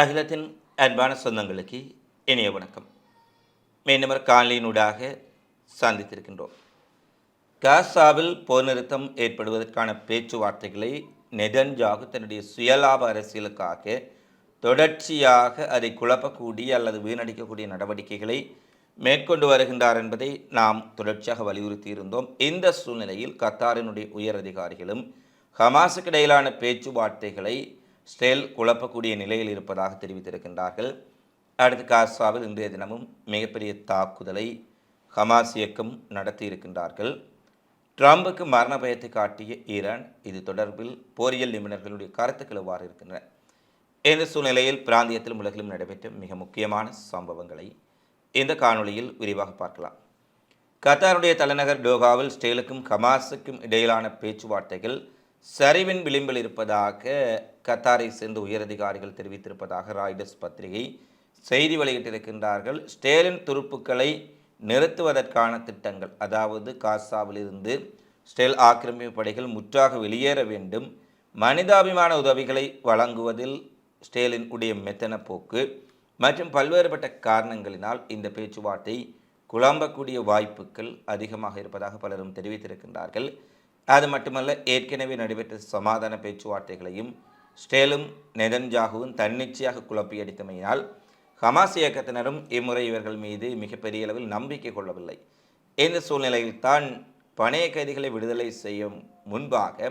அகிலத்தின் அன்பான சொந்தங்களுக்கு இனிய வணக்கம். மீனவர் காலையினூடாக சந்தித்திருக்கின்றோம். காசாவில் போர் நிறுத்தம் ஏற்படுவதற்கான பேச்சுவார்த்தைகளை நெதன்ஜாகு தன்னுடைய சுயலாப அரசியலுக்காக தொடர்ச்சியாக அதை குழப்பக்கூடிய அல்லது வீணடிக்கக்கூடிய நடவடிக்கைகளை மேற்கொண்டு வருகின்றார் என்பதை நாம் தொடர்ச்சியாக வலியுறுத்தி இருந்தோம். இந்த சூழ்நிலையில் கத்தாரினுடைய உயர் அதிகாரிகளும் ஹமாஸுக்கு இடையிலான பேச்சுவார்த்தைகளை ஸ்டேல் குழப்பக்கூடிய நிலையில் இருப்பதாக தெரிவித்திருக்கின்றார்கள். அடுத்து காசாவில் இன்றைய தினமும் மிகப்பெரிய தாக்குதலை ஹமாஸ் இயக்கம் நடத்தியிருக்கின்றார்கள் ட்ரம்புக்கு மரண பயத்தை காட்டிய ஈரான் இது தொடர்பில் போரியல் நிபுணர்களுடைய கருத்துக்கள் எவ்வாறு இருக்கின்றன? இந்த சூழ்நிலையில் பிராந்தியத்திலும் உலகிலும் நடைபெற்ற மிக முக்கியமான சம்பவங்களை இந்த காணொளியில் விரிவாக பார்க்கலாம். கத்தாருடைய தலைநகர் டோகாவில் ஸ்டேலுக்கும் ஹமாஸுக்கும் இடையிலான பேச்சுவார்த்தைகள் சரிவின் விளிம்பில் இருப்பதாக கத்தாரை சேர்ந்த உயரதிகாரிகள் தெரிவித்திருப்பதாக ராய்டர்ஸ் பத்திரிகை செய்தி வெளியிட்டிருக்கின்றார்கள். ஸ்டேலின் துருப்புக்களை நிறுத்துவதற்கான திட்டங்கள் அதாவது காசாவிலிருந்து ஸ்டேல் ஆக்கிரமிப்பு படைகள் முற்றாக வெளியேற வேண்டும் மனிதாபிமான உதவிகளை வழங்குவதில் ஸ்டேலின் உடைய மெத்தன போக்கு மற்றும் பல்வேறுபட்ட காரணங்களினால் இந்த பேச்சுவார்த்தை குழம்பக்கூடிய வாய்ப்புகள் அதிகமாக இருப்பதாக பலரும் தெரிவித்திருக்கின்றார்கள். அது மட்டுமல்ல ஏற்கனவே நடைபெற்ற சமாதான பேச்சுவார்த்தைகளையும் ஸ்டேலும் நெதன்ஜாகுவும் தன்னிச்சையாக குழப்பியடித்தமையினால் ஹமாஸ் இயக்கத்தினரும் இம்முறை இவர்கள் மீது மிகப்பெரிய அளவில் நம்பிக்கை கொள்ளவில்லை. இந்த சூழ்நிலையில் தான் பணைய கைதிகளை விடுதலை செய்யும் முன்பாக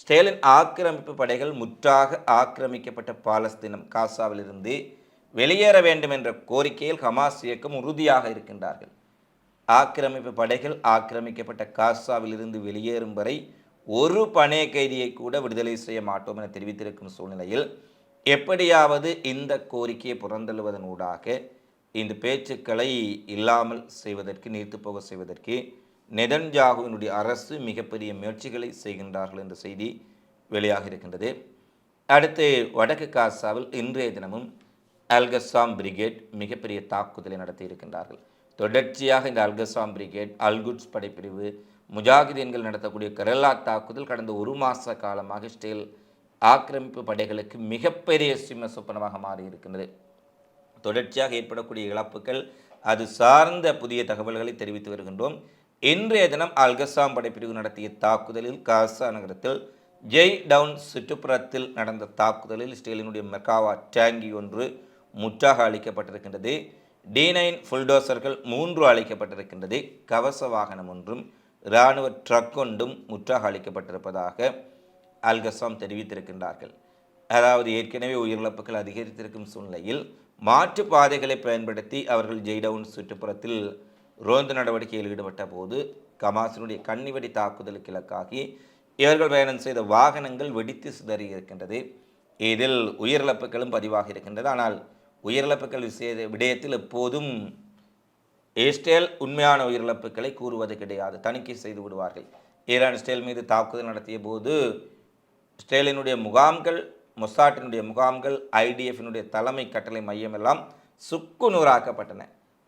ஸ்டேலின் ஆக்கிரமிப்பு படைகள் முற்றாக ஆக்கிரமிக்கப்பட்ட பாலஸ்தீனம் காசாவிலிருந்து வெளியேற வேண்டும் என்ற கோரிக்கையில் ஹமாஸ் இயக்கம் உறுதியாக இருக்கின்றார்கள். ஆக்கிரமிப்பு படைகள் ஆக்கிரமிக்கப்பட்ட காசாவிலிருந்து வெளியேறும் வரை ஒரு பணைய கைதியை கூட விடுதலை செய்ய மாட்டோம் என தெரிவித்திருக்கும் சூழ்நிலையில் எப்படியாவது இந்த கோரிக்கையை புறந்தள்ளுவதனூடாக இந்த பேச்சுக்களை இல்லாமல் செய்வதற்கு நீர்த்து போக செய்வதற்கு நெதன்ஜாகுவினுடைய அரசு மிகப்பெரிய முயற்சிகளை செய்கின்றார்கள் என்ற செய்தி வெளியாக இருக்கின்றது அடுத்து வடக்கு காசாவில் இன்றைய தினமும் அல்கசாம் பிரிகேட் மிகப்பெரிய தாக்குதலை நடத்தி இருக்கின்றார்கள் தொடர்ச்சியாக இந்த அல்கசாம் பிரிகேட் அல்குட்ஸ் படைப்பிரிவு முஜாகிதீன்கள் நடத்தக்கூடிய கரலா தாக்குதல் கடந்த ஒரு மாத காலமாக ஸ்டேல் ஆக்கிரமிப்பு படைகளுக்கு மிகப்பெரிய சிம்ம சொப்பனமாக மாறி இருக்கின்றது தொடர்ச்சியாக ஏற்படக்கூடிய இழப்புகள் அது சார்ந்த புதிய தகவல்களை தெரிவித்து வருகின்றோம். இன்றைய தினம் அல்கசாம் படைப்பிரிவு நடத்திய தாக்குதலில் காசா நகரத்தில் ஜெய் டவுன் சுற்றுப்புறத்தில் நடந்த தாக்குதலில் ஸ்டீலினுடைய மெக்காவா டேங்கி ஒன்று முற்றாக அளிக்கப்பட்டிருக்கின்றது டி நைன் புல்டோசர்கள் மூன்று அளிக்கப்பட்டிருக்கின்றது கவச வாகனம் ஒன்றும் இராணுவ ட்ரக் ஒன்றும் முற்றாக அளிக்கப்பட்டிருப்பதாக அல்கசாம் தெரிவித்திருக்கின்றார்கள். அதாவது ஏற்கனவே உயிரிழப்புகள் அதிகரித்திருக்கும் சூழ்நிலையில் மாற்று பாதைகளை பயன்படுத்தி அவர்கள் ஜெய்டவுன் சுற்றுப்புறத்தில் ரோந்து நடவடிக்கையில் ஈடுபட்ட போது கமாசினுடைய கண்ணிவெடி தாக்குதலுக்கு இலக்காகி இவர்கள் பயணம் செய்த வாகனங்கள் வெடித்து சிதறி இருக்கின்றது இதில் உயிரிழப்புகளும் பதிவாகி இருக்கின்றது. ஆனால் உயிரிழப்புகள் விஷய விடயத்தில் எப்போதும் ஏஸ்டேல் உண்மையான உயிரிழப்புகளை கூறுவது கிடையாது. தணிக்கை செய்து விடுவார்கள். ஈரான் இஸ்ரேல் மீது தாக்குதல் நடத்திய போது இஸ்ரேலினுடைய முகாம்கள் மொசாட்டினுடைய முகாம்கள் ஐடிஎஃபினுடைய தலைமை கட்டளை மையம் எல்லாம் சுக்கு நூறாக்கப்பட்டன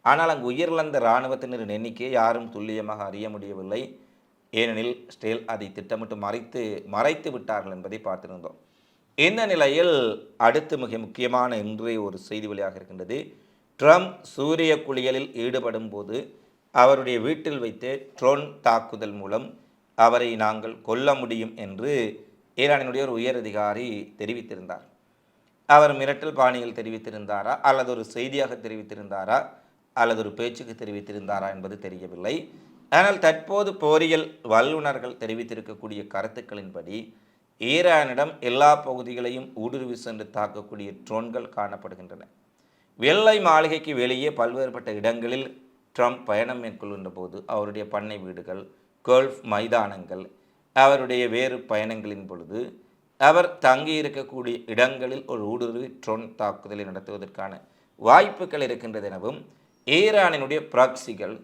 ஆனால் அங்கு உயிரிழந்த இராணுவத்தினரின் எண்ணிக்கையை யாரும் துல்லியமாக அறிய முடியவில்லை. ஏனெனில் ஸ்டேல் அதை திட்டமிட்டு மறைத்து மறைத்து விட்டார்கள் என்பதை பார்த்திருந்தோம். இந்த நிலையில் அடுத்து மிக முக்கியமான இன்றைய ஒரு செய்தி வழியாக இருக்கின்றது. ட்ரம்ப் சூரிய குளியலில் ஈடுபடும் போது அவருடைய வீட்டில் வைத்து ட்ரோன் தாக்குதல் மூலம் அவரை நாங்கள் கொல்ல முடியும் என்று ஈரானினுடைய ஒரு உயர் அதிகாரி தெரிவித்திருந்தார். அவர் மிரட்டல் பாணியில் தெரிவித்திருந்தாரா? அல்லது ஒரு செய்தியாக தெரிவித்திருந்தாரா? அல்லது ஒரு பேச்சுக்கு தெரிவித்திருந்தாரா என்பது தெரியவில்லை. ஆனால் தற்போது போரியல் வல்லுநர்கள் தெரிவித்திருக்கக்கூடிய கருத்துக்களின்படி ஈரானிடம் எல்லா பகுதிகளையும் ஊடுருவி சென்று தாக்கக்கூடிய ட்ரோன்கள் காணப்படுகின்றன. வெள்ளை மாளிகைக்கு வெளியே பல்வேறுபட்ட இடங்களில் ட்ரம்ப் பயணம் மேற்கொள்கின்ற போது அவருடைய பண்ணை வீடுகள் கோல்ஃப் மைதானங்கள் அவருடைய வேறு பயணங்களின் பொழுது அவர் தங்கியிருக்கக்கூடிய இடங்களில் ஒரு ஊடுருவி ட்ரோன் தாக்குதலை நடத்துவதற்கான வாய்ப்புகள் இருக்கின்றது எனவும் ஈரானினுடைய ப்ராக்சிகள்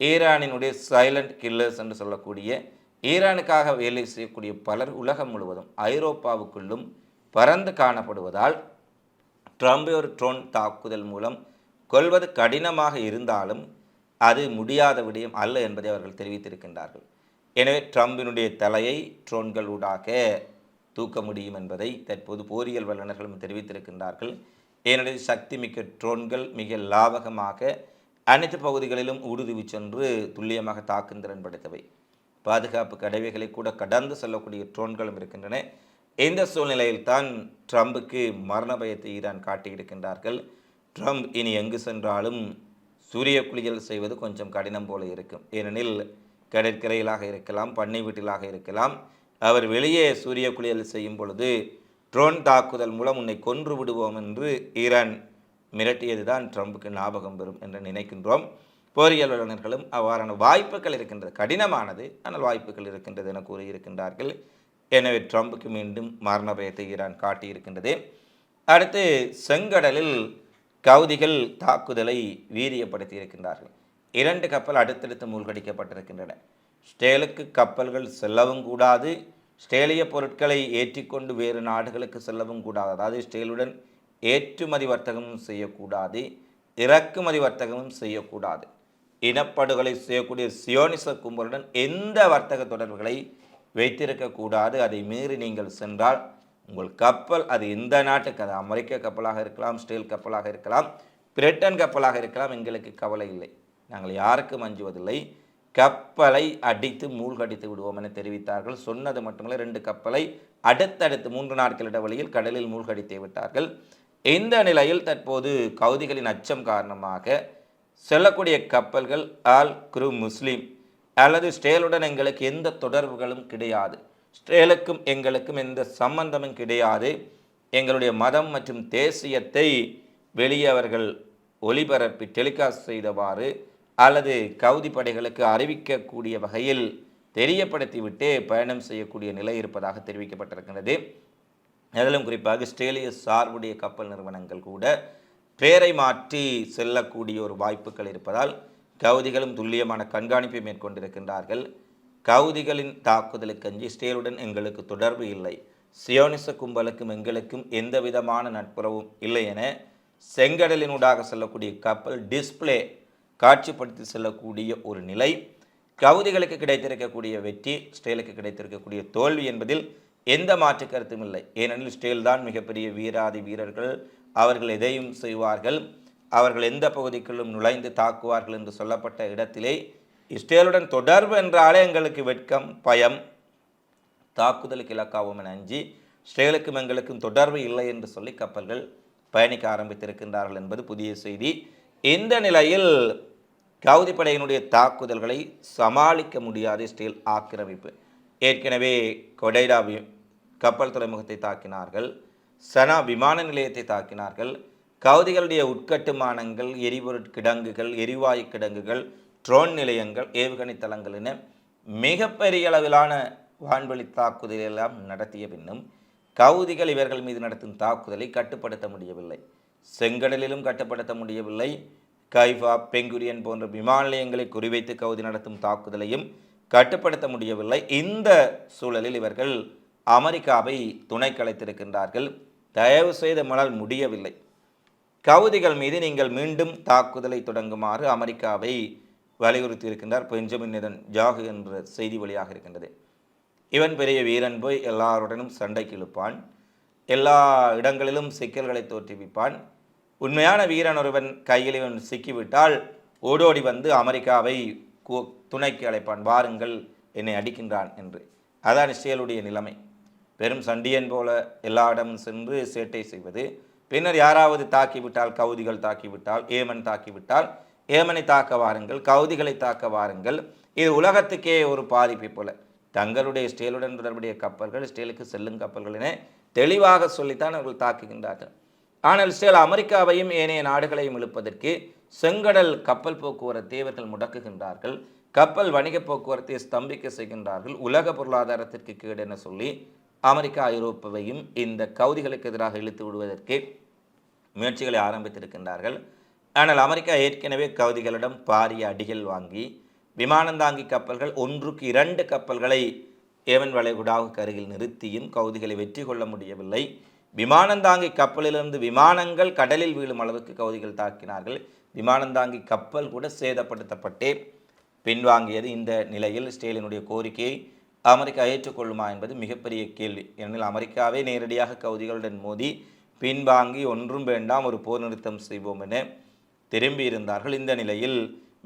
ஈரானினுடைய சைலண்ட் கில்லர்ஸ் என்று சொல்லக்கூடிய ஈரானுக்காக வேலை செய்யக்கூடிய பலர் உலகம் முழுவதும் ஐரோப்பாவுக்குள்ளும் பறந்து காணப்படுவதால் ட்ரம்பை ஒரு ட்ரோன் தாக்குதல் மூலம் கொள்வது கடினமாக இருந்தாலும் அது முடியாத விடயம் அல்ல என்பதை அவர்கள் தெரிவித்திருக்கின்றார்கள். எனவே ட்ரம்பினுடைய தலையை ட்ரோன்கள் ஊடாக தூக்க முடியும் என்பதை தற்போது போரியல் வல்லுநர்களும் தெரிவித்திருக்கின்றார்கள். ஏனெனில் சக்தி மிக்க ட்ரோன்கள் மிக லாபகமாக அனைத்து பகுதிகளிலும் ஊடுருவி சென்று துல்லியமாக தாக்கும் திறன் படைத்தவை பாதுகாப்பு கடவைகளை கூட கடந்து செல்லக்கூடிய ட்ரோன்களும் இருக்கின்றன. இந்த சூழ்நிலையில் தான் ட்ரம்புக்கு மரண பயத்தை ஈரான் காட்டியிருக்கின்றார்கள். ட்ரம்ப் இனி எங்கு சென்றாலும் சூரிய குளியல் செய்வது கொஞ்சம் கடினம் போல இருக்கும். ஏனெனில் கடற்கரையிலாக இருக்கலாம் பண்ணை வீட்டிலாக இருக்கலாம். அவர் வெளியே சூரிய குளியல் செய்யும் பொழுது ட்ரோன் தாக்குதல் மூலம் உன்னை கொன்று விடுவோம் என்று ஈரான் மிரட்டியதுதான் ட்ரம்புக்கு ஞாபகம் வரும் என்று நினைக்கின்றோம். போரியல் வல்லுநர்களும் அவ்வாறான வாய்ப்புகள் இருக்கின்றது. கடினமானது ஆனால் வாய்ப்புகள் இருக்கின்றது என கூறியிருக்கின்றார்கள். எனவே ட்ரம்புக்கு மீண்டும் மரண பயத்தை ஈரான் காட்டியிருக்கின்றது. அடுத்து செங்கடலில் கவுதிகள் தாக்குதலை வீரியப்படுத்தி இருக்கின்றார்கள் இரண்டு கப்பல் அடுத்தடுத்து மூழ்கடிக்கப்பட்டிருக்கின்றன. ஸ்டேலுக்கு கப்பல்கள் செல்லவும் கூடாது. ஸ்டேலிய பொருட்களை ஏற்றிக்கொண்டு வேறு நாடுகளுக்கு செல்லவும் கூடாது. அதாவது ஸ்டேலுடன் ஏற்றுமதி வர்த்தகமும் செய்யக்கூடாது. இறக்குமதி வர்த்தகமும் செய்யக்கூடாது. இனப்படுகொலை செய்யக்கூடிய சியோனிச கும்பலுடன் எந்த வர்த்தக தொடர்புகளை வைத்திருக்கக்கூடாது அதை மீறி நீங்கள் சென்றால் உங்கள் கப்பல் அது எந்த நாட்டுக்கு அது அமெரிக்க கப்பலாக இருக்கலாம் ஸ்டீல் கப்பலாக இருக்கலாம் பிரிட்டன் கப்பலாக இருக்கலாம் எங்களுக்கு கவலை இல்லை. நாங்கள் யாருக்கும் அஞ்சுவதில்லை. கப்பலை அடித்து மூழ்கடித்து விடுவோம் என தெரிவித்தார்கள். சொன்னது மட்டுமல்ல ரெண்டு கப்பலை அடுத்தடுத்து மூன்று நாட்கள் இடைவெளியில் கடலில் மூழ்கடித்து விட்டார்கள். இந்த நிலையில் தற்போது கவுதிகளின் அச்சம் காரணமாக செல்லக்கூடிய கப்பல்கள் ஆல் குரு முஸ்லீம். அல்லது ஸ்டேலுடன் எங்களுக்கு எந்த தொடர்புகளும் கிடையாது. ஸ்டேலுக்கும் எங்களுக்கும் எந்த சம்பந்தமும் கிடையாது. எங்களுடைய மதம் மற்றும் தேசியத்தை வெளியே அவர்கள் ஒளிபரப்பி டெலிகாஸ்ட் செய்தவாறு அல்லது கவுதி படைகளுக்கு அறிவிக்கக்கூடிய வகையில் தெரியப்படுத்திவிட்டே பயணம் செய்யக்கூடிய நிலை இருப்பதாக தெரிவிக்கப்பட்டிருக்கிறது அதிலும் குறிப்பாக ஸ்டேலிய சார்புடைய கப்பல் நிறுவனங்கள் கூட பெயரை மாற்றி செல்லக்கூடிய ஒரு வாய்ப்புகள் இருப்பதால் கவுதிகளும் துல்லியமான கண்காணிப்பை மேற்கொண்டிருக்கின்றார்கள். கவுதிகளின் தாக்குதலுக்கு இஸ்ரேலுடன் எங்களுக்கு தொடர்பு இல்லை. சியோனிச கும்பலுக்கும் எங்களுக்கும் எந்த விதமான நட்புறவும் இல்லை என செங்கடலினூடாக செல்லக்கூடிய கப்பல் டிஸ்பிளே காட்சிப்படுத்தி செல்லக்கூடிய ஒரு நிலை கவுதிகளுக்கு கிடைத்திருக்கக்கூடிய வெற்றி ஸ்டேலுக்கு கிடைத்திருக்கக்கூடிய தோல்வி என்பதில் எந்த மாற்று கருத்தும் இல்லை. ஏனெனில் ஸ்டேல் தான் மிகப்பெரிய வீராதி வீரர்கள் அவர்கள் எதையும் செய்வார்கள்? அவர்கள் எந்த பகுதிக்குள்ளும் நுழைந்து தாக்குவார்கள் என்று சொல்லப்பட்ட இடத்திலே இஸ்ரேலுடன் தொடர்பு என்றாலே எங்களுக்கு வெட்கம் பயம் தாக்குதலுக்கு இலக்காவும் என அஞ்சி இஸ்ரேலுக்கும் எங்களுக்கும் தொடர்பு இல்லை என்று சொல்லி கப்பல்கள் பயணிக்க ஆரம்பித்திருக்கின்றார்கள் என்பது புதிய செய்தி. இந்த நிலையில் கவுதி படையினுடைய தாக்குதல்களை சமாளிக்க முடியாத இஸ்ரேல் ஆக்கிரமிப்பு. ஏற்கனவே கொடைடா கப்பல் துறைமுகத்தை தாக்கினார்கள். சனா விமான நிலையத்தை தாக்கினார்கள். கவுதிகளுடைய உட்கட்டுமானங்கள் எரிபொருட் கிடங்குகள் எரிவாயு கிடங்குகள் ட்ரோன் நிலையங்கள் ஏவுகணை தளங்கள் என மிகப்பெரிய அளவிலான வான்வெளி தாக்குதல் எல்லாம் நடத்திய பின்னும் கவுதிகள் இவர்கள் மீது நடத்தும் தாக்குதலை கட்டுப்படுத்த முடியவில்லை. செங்கடலிலும் கட்டுப்படுத்த முடியவில்லை. கைஃபா பெங்குரியன் போன்ற விமான நிலையங்களை குறிவைத்து கவுதி நடத்தும் தாக்குதலையும் கட்டுப்படுத்த முடியவில்லை. இந்த சூழலில் இவர்கள் அமெரிக்காவை துணை கலைத்திருக்கின்றார்கள். தயவு செய்து மணல் முடியவில்லை. கவுதிகள் மீது நீங்கள் மீண்டும் தாக்குதலை தொடங்குமாறு அமெரிக்காவை வலியுறுத்தி இருக்கின்றார் பெஞ்சமின் நிதன் ஜாகு என்ற செய்தி வழியாக இருக்கின்றது. இவன் பெரிய வீரன் போய் எல்லாருடனும் சண்டைக்கு இழுப்பான் எல்லா இடங்களிலும் சிக்கல்களை தோற்றுவிப்பான். உண்மையான வீரன் ஒருவன் கையில் இவன் சிக்கிவிட்டால் ஓடோடி வந்து அமெரிக்காவை கு- துணைக்கு அழைப்பான். வாருங்கள் என்னை அடிக்கின்றான் என்று. அதான் இஸ்ரேலுடைய நிலைமை. பெரும் சண்டியன் போல எல்லா இடமும் சென்று சேட்டை செய்வது. பின்னர் யாராவது தாக்கிவிட்டால் கவுதிகள் தாக்கிவிட்டால் ஏமன் தாக்கிவிட்டால் ஏமனை தாக்க வாருங்கள் கவுதிகளை தாக்க வாருங்கள். இது உலகத்துக்கே ஒரு பாதிப்பை போல. தங்களுடைய ஸ்டேலுடன் தொடர்புடைய கப்பல்கள் ஸ்டேலுக்கு செல்லும் கப்பல்கள் என தெளிவாக சொல்லித்தான் அவர்கள் தாக்குகின்றார்கள். ஆனால் ஸ்டேல் அமெரிக்காவையும் ஏனைய நாடுகளையும் இழுப்பதற்கு செங்கடல் கப்பல் போக்குவரத்தை இவர்கள் முடக்குகின்றார்கள். கப்பல் வணிக போக்குவரத்தை ஸ்தம்பிக்க செய்கின்றார்கள். உலக பொருளாதாரத்திற்கு கேடு என சொல்லி அமெரிக்கா ஐரோப்பாவையும் இந்த கவுதிகளுக்கு எதிராக இழுத்து விடுவதற்கு முயற்சிகளை ஆரம்பித்திருக்கின்றார்கள். ஆனால் அமெரிக்கா ஏற்கனவே கவுதிகளிடம் பாரிய அடிகள் வாங்கி விமானந்தாங்கி கப்பல்கள் ஒன்றுக்கு இரண்டு கப்பல்களை ஏமன் வளைகுடாவுக்கு அருகில் நிறுத்தியும் கவுதிகளை வெற்றி கொள்ள முடியவில்லை. விமானந்தாங்கி கப்பலிலிருந்து விமானங்கள் கடலில் வீழும் அளவுக்கு கவுதிகள் தாக்கினார்கள். விமானந்தாங்கி கப்பல் கூட சேதப்படுத்தப்பட்டே பின்வாங்கியது இந்த நிலையில் ஸ்டேலினுடைய கோரிக்கையை அமெரிக்கா ஏற்றுக்கொள்ளுமா என்பது மிகப்பெரிய கேள்வி. ஏனெனில் அமெரிக்காவே நேரடியாக கவுதிகளுடன் மோதி பின்வாங்கி ஒன்றும் வேண்டாம் ஒரு போர் நிறுத்தம் செய்வோம் என திரும்பியிருந்தார்கள். இந்த நிலையில்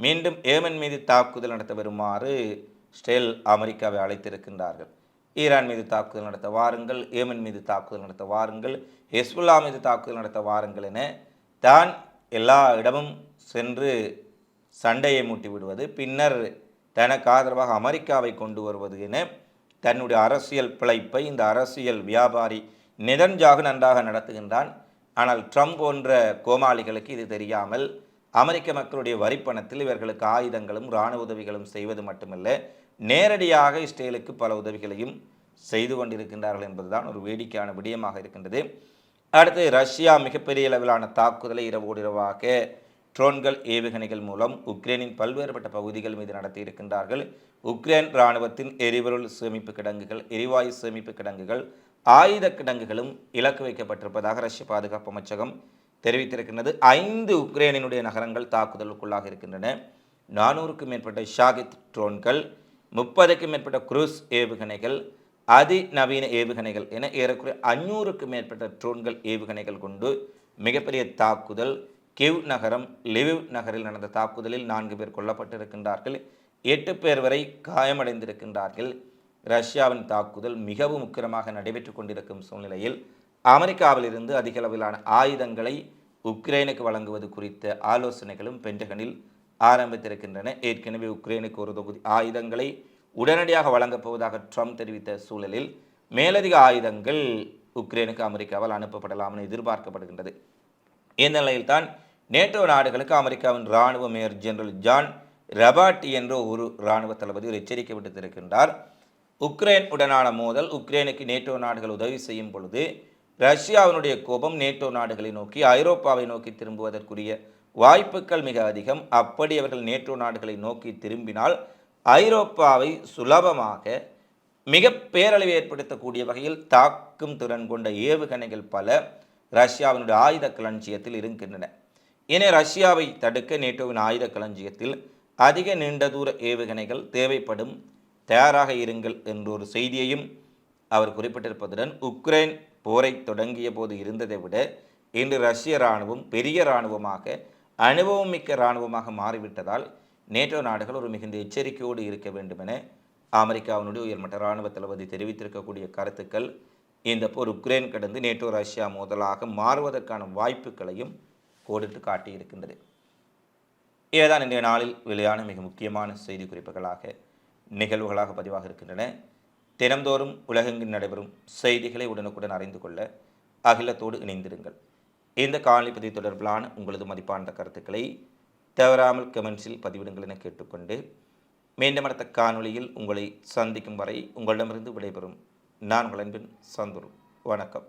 மீண்டும் ஏமன் மீது தாக்குதல் நடத்த வருமாறு ஸ்டெல் அமெரிக்காவை அழைத்திருக்கின்றார்கள். ஈரான் மீது தாக்குதல் நடத்த வாருங்கள் ஏமன் மீது தாக்குதல் நடத்த வாருங்கள் ஹெஸ்புல்லா மீது தாக்குதல் நடத்த வாருங்கள் என தான் எல்லா இடமும் சென்று சண்டையை மூட்டி விடுவது பின்னர் தனக்கு ஆதரவாக அமெரிக்காவை கொண்டு வருவது என தன்னுடைய அரசியல் பிழைப்பை இந்த அரசியல் வியாபாரி நிதன்ஜாக நன்றாக நடத்துகின்றான். ஆனால் ட்ரம்ப் போன்ற கோமாளிகளுக்கு இது தெரியாமல் அமெரிக்க மக்களுடைய வரிப்பணத்தில் இவர்களுக்கு ஆயுதங்களும் இராணுவ உதவிகளும் செய்வது மட்டுமல்ல நேரடியாக இஸ்ரேலுக்கு பல உதவிகளையும் செய்து கொண்டிருக்கின்றார்கள் என்பதுதான் ஒரு வேடிக்கையான விடயமாக இருக்கின்றது. அடுத்து ரஷ்யா மிகப்பெரிய அளவிலான தாக்குதலை இரவோடு இரவாக ட்ரோன்கள் ஏவுகணைகள் மூலம் உக்ரைனின் பல்வேறுபட்ட பகுதிகள் மீது நடத்தியிருக்கின்றார்கள். உக்ரைன் இராணுவத்தின் எரிபொருள் சேமிப்பு கிடங்குகள் எரிவாயு சேமிப்பு கிடங்குகள் ஆயுத கிடங்குகளும் இலக்கு வைக்கப்பட்டிருப்பதாக ரஷ்ய பாதுகாப்பு அமைச்சகம் தெரிவித்திருக்கின்றது. ஐந்து உக்ரைனினுடைய நகரங்கள் தாக்குதலுக்குள்ளாக இருக்கின்றன. நானூறுக்கும் மேற்பட்ட ஷாகித் ட்ரோன்கள் முப்பதுக்கும் மேற்பட்ட குரூஸ் ஏவுகணைகள் அதிநவீன ஏவுகணைகள் என ஏறக்குறைய அஞ்சூறுக்கும் மேற்பட்ட ட்ரோன்கள் ஏவுகணைகள் கொண்டு மிகப்பெரிய தாக்குதல் கிவ் நகரம் லிவிவ் நகரில் நடந்த தாக்குதலில் நான்கு பேர் கொல்லப்பட்டிருக்கின்றார்கள். எட்டு பேர் வரை காயமடைந்திருக்கின்றார்கள். ரஷ்யாவின் தாக்குதல் மிகவும் உக்கிரமாக நடைபெற்று கொண்டிருக்கும் சூழ்நிலையில் அமெரிக்காவிலிருந்து அதிக அளவிலான ஆயுதங்களை உக்ரைனுக்கு வழங்குவது குறித்த ஆலோசனைகளும் பென்டகனில் ஆரம்பித்திருக்கின்றன. ஏற்கனவே உக்ரைனுக்கு ஒரு தொகுதி ஆயுதங்களை உடனடியாக வழங்கப் போவதாக ட்ரம்ப் தெரிவித்த சூழலில் மேலதிக ஆயுதங்கள் உக்ரைனுக்கு அமெரிக்காவால் அனுப்பப்படலாம் என எதிர்பார்க்கப்படுகின்றது. இந்த நிலையில்தான் நேட்டோ நாடுகளுக்கு அமெரிக்காவின் இராணுவ மேயர் ஜெனரல் ஜான் ரபாட்டி என்ற ஒரு இராணுவ தளபதி ஒரு எச்சரிக்கை விடுத்திருக்கின்றார். உக்ரைன் உடனான மோதல் உக்ரைனுக்கு நேட்டோ நாடுகள் உதவி செய்யும் பொழுது ரஷ்யாவினுடைய கோபம் நேட்டோ நாடுகளை நோக்கி ஐரோப்பாவை நோக்கி திரும்புவதற்குரிய வாய்ப்புகள் மிக அதிகம். அப்படி அவர்கள் நேட்டோ நாடுகளை நோக்கி திரும்பினால் ஐரோப்பாவை சுலபமாக மிக பேரழிவு ஏற்படுத்தக்கூடிய வகையில் தாக்கும் திறன் கொண்ட ஏவுகணைகள் பல ரஷ்யாவினுடைய ஆயுத களஞ்சியத்தில் இருக்கின்றன. என ரஷ்யாவை தடுக்க நேட்டோவின் ஆயுத களஞ்சியத்தில் அதிக நீண்ட தூர ஏவுகணைகள் தேவைப்படும். தயாராக இருங்கள் என்ற ஒரு செய்தியையும் அவர் குறிப்பிட்டிருப்பதுடன் உக்ரைன் போரை தொடங்கிய போது இருந்ததை விட இன்று ரஷ்ய இராணுவம் பெரிய இராணுவமாக அனுபவம் மிக்க இராணுவமாக மாறிவிட்டதால் நேட்டோ நாடுகள் ஒரு மிகுந்த எச்சரிக்கையோடு இருக்க வேண்டும் என அமெரிக்காவினுடைய உயர்மட்ட இராணுவ தளபதி தெரிவித்திருக்கக்கூடிய கருத்துக்கள் இந்த போர் உக்ரைன் கடந்து நேட்டோ ரஷ்யா மோதலாக மாறுவதற்கான வாய்ப்புகளையும் கோடிட்டு காட்டியிருக்கின்றது. இவைதான் இன்றைய நாளில் வெளியான மிக முக்கியமான செய்தி குறிப்புகளாக நிகழ்வுகளாக பதிவாக இருக்கின்றன. தினந்தோறும் உலகெங்கில் நடைபெறும் செய்திகளை உடனுக்குடன் அறிந்து கொள்ள அகிலத்தோடு இணைந்திருங்கள். இந்த காணொலி பதிவு தொடர்பிலான உங்களது மதிப்பான கருத்துக்களை தவறாமல் கமெண்ட்ஸில் பதிவிடுங்கள் என கேட்டுக்கொண்டு மீண்டும் அடுத்த காணொளியில் உங்களை சந்திக்கும் வரை உங்களிடமிருந்து விடைபெறும் நான் உங்கள் அன்பின் சந்துரு. வணக்கம்.